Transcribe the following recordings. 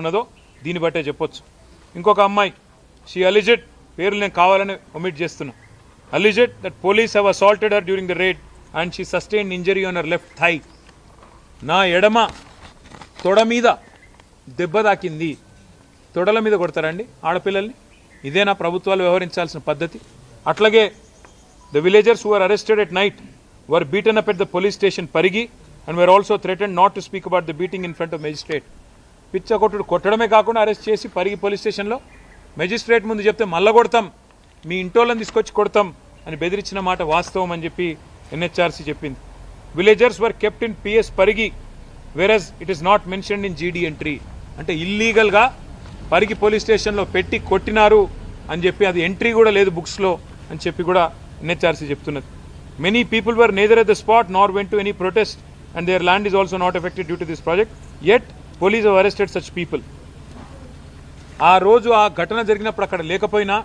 ఉన్నదో దీన్ని బట్టే చెప్పొచ్చు. ఇంకొక అమ్మాయి షీ అలిజెడ్ పేర్లు నేను కావాలని ఒమిట్ చేస్తున్నా. Alleged that police have assaulted her during the raid and she sustain injury on her left thigh నా ఎడమ తొడ మీద దెబ్బ తాకింది. తొడల మీద కొడతారండి ఆడపిల్లల్ని? ఇదేనా ప్రభుత్వాలు వ్యవహరించాల్సిన పద్ధతి. అట్లాగే the villagers who are arrested at night were beaten up at the police station Parigi and were also threatened not to speak about the beating in front of magistrate పిచ్చ కొట్టుడు కొట్టడమే కాకుండా అరెస్ట్ చేసి పరిగి పోలీస్ స్టేషన్లో magistrate ముందు చెప్తే మల్ల కొడతాం. మీ ఇంటోళ్ళని తీసుకొచ్చి కొడతాం అని బెదిరించిన మాట వాస్తవం అని చెప్పి ఎన్హెచ్ఆర్సీ చెప్పింది. Villagers were kept in PS Parigi whereas it is not mentioned in GD entry అంటే ఇల్లీగల్గా పరిగి పోలీస్ స్టేషన్లో పెట్టి కొట్టినారు అని చెప్పి అది ఎంట్రీ కూడా లేదు బుక్స్లో అని చెప్పి కూడా ఎన్హెచ్ఆర్సీ చెప్తున్నది. Many people were neither at the spot nor went to any protest and their land is also not affected due to this project yet police arrested such people ఆ రోజు ఆ ఘటన జరిగినప్పుడు అక్కడ లేకపోయినా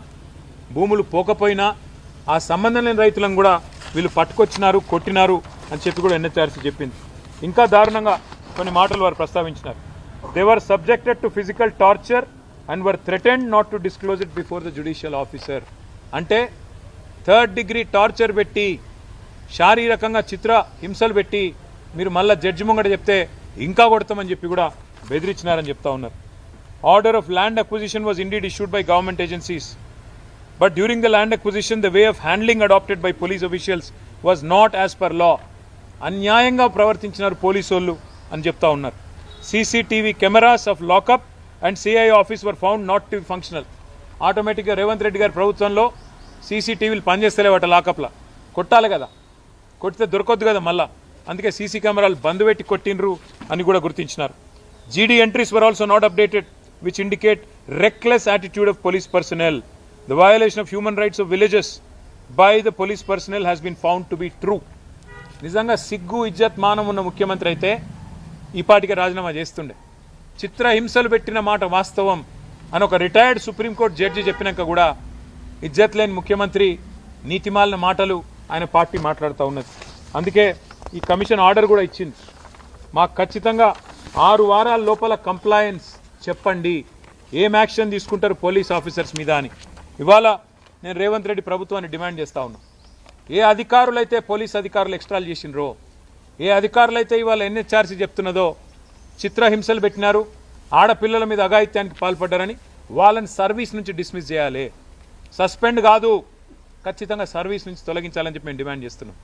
భూములు పోకపోయినా ఆ సంబంధం లేని రైతులను కూడా వీళ్ళు పట్టుకొచ్చినారు కొట్టినారు అని చెప్పి కూడా ఎన్హెచ్ఆర్సీ చెప్పింది. ఇంకా దారుణంగా కొన్ని మాటలు వారు ప్రస్తావించినారు. They were subjected to physical torture and were threatened not to disclose it before the judicial officer అంటే థర్డ్ డిగ్రీ టార్చర్ పెట్టి శారీరకంగా చిత్ర హింసలు పెట్టి మీరు మళ్ళీ జడ్జి ముంగట చెప్తే ఇంకా కొడతామని చెప్పి కూడా బెదిరించినారని చెప్తా ఉన్నారు. Order of land acquisition was indeed issued by government agencies but during the land acquisition the way of handling adapted by police officials was not as per law అన్యాయంగా ప్రవర్తించినారు పోలీసు వాళ్ళు అని చెప్తా ఉన్నారు. CCTV cameras of lockup and CI office were found not to functional. ఆటోమేటిక్గా రేవంత్ రెడ్డి గారి ప్రభుత్వంలో సీసీటీవీలు పనిచేస్తలేవట లాకప్లా. కొట్టాలి కదా. కొడితే దొరకొద్దు కదా మళ్ళీ. అందుకే సీసీ కెమెరాలు బంద్ పెట్టి కొట్టినరు అని కూడా గుర్తించినారు. GD entries were also not updated which indicate reckless attitude of police personnel the violation of human rights of villages by the police personnel has been found to be true నిజంగా సిగ్గు ఇజ్జత్ మానం ఉన్న ముఖ్యమంత్రి అయితే ఈ పాటికి రాజీనామా చేస్తుండే. చిత్రహింసలు పెట్టిన మాట వాస్తవం అని ఒక రిటైర్డ్ సుప్రీంకోర్టు జడ్జి చెప్పినాక కూడా ఇజ్జత్ లేని ముఖ్యమంత్రి నీతిమాలిన మాటలు ఆయన పార్టీ మాట్లాడుతూ ఉన్నది. అందుకే ఈ కమిషన్ ఆర్డర్ కూడా ఇచ్చింది. మాకు ఖచ్చితంగా ఆరు వారాల లోపల కంప్లాయన్స్ చెప్పండి. ఏం యాక్షన్ తీసుకుంటారు పోలీస్ ఆఫీసర్స్ మీద అని. ఇవాళ నేను రేవంత్ రెడ్డి ప్రభుత్వాన్ని డిమాండ్ చేస్తా ఉన్నా. ఏ అధికారులు అయితే పోలీస్ అధికారులు ఎక్స్ట్రాల్ చేసినరో ఏ అధికారులు అయితే ఇవాళ ఎన్హెచ్ఆర్సీ చెప్తున్నదో చిత్రహింసలు పెట్టినారు ఆడపిల్లల మీద అఘాయిత్యానికి పాల్పడ్డారని వాళ్ళని సర్వీస్ నుంచి డిస్మిస్ చేయాలి. సస్పెండ్ కాదు ఖచ్చితంగా సర్వీస్ నుంచి తొలగించాలని చెప్పి మేము డిమాండ్ చేస్తున్నాం.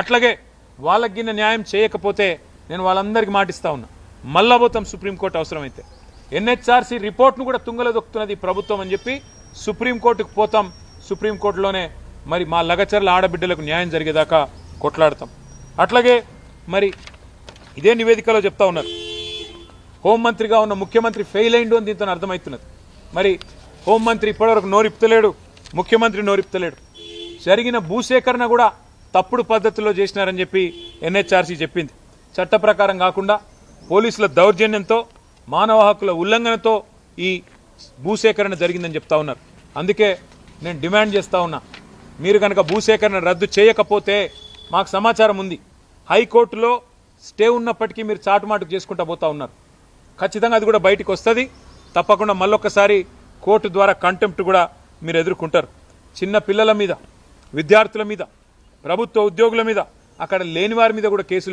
అట్లాగే వాళ్ళకి గిన్నె న్యాయం చేయకపోతే నేను వాళ్ళందరికీ మాటిస్తా ఉన్నా. మళ్ళా పోతాం సుప్రీంకోర్టు అవసరమైతే. ఎన్హెచ్ఆర్సీ రిపోర్ట్ను కూడా తుంగలదొక్కుతున్నది ప్రభుత్వం అని చెప్పి సుప్రీంకోర్టుకు పోతాం. సుప్రీంకోర్టులోనే మరి మా లగచర్ల ఆడబిడ్డలకు న్యాయం జరిగేదాకా కొట్లాడతాం. అట్లాగే మరి ఇదే నివేదికలో చెప్తా ఉన్నారు. హోంమంత్రిగా ఉన్న ముఖ్యమంత్రి ఫెయిల్ అయిండు అని దీంతో అర్థమవుతున్నది. మరి హోంమంత్రి ఇప్పటివరకు నోరిప్తలేడు ముఖ్యమంత్రి నోరిప్తలేడు జరిగిన భూసేకరణ కూడా తప్పుడు పద్ధతిలో చేసినారని చెప్పి ఎన్హెచ్ఆర్సీ చెప్పింది. చట్ట ప్రకారం కాకుండా పోలీసుల దౌర్జన్యంతో మానవ హక్కుల ఉల్లంఘనతో ఈ భూసేకరణ జరిగిందని చెప్తా ఉన్నారు. అందుకే నేను డిమాండ్ చేస్తూ ఉన్నా మీరు కనుక భూసేకరణ రద్దు చేయకపోతే మాకు సమాచారం ఉంది. హైకోర్టులో స్టే ఉన్నప్పటికీ మీరు చాటుమాటుకు చేసుకుంటా పోతా ఉన్నారు. ఖచ్చితంగా అది కూడా బయటికి వస్తుంది. తప్పకుండా మళ్ళొక్కసారి కోర్టు ద్వారా కంటెంప్ట్ కూడా మీరు ఎదుర్కొంటారు. చిన్న పిల్లల మీద విద్యార్థుల మీద ప్రభుత్వ ఉద్యోగుల మీద అక్కడ లేని వారి మీద కూడా కేసులు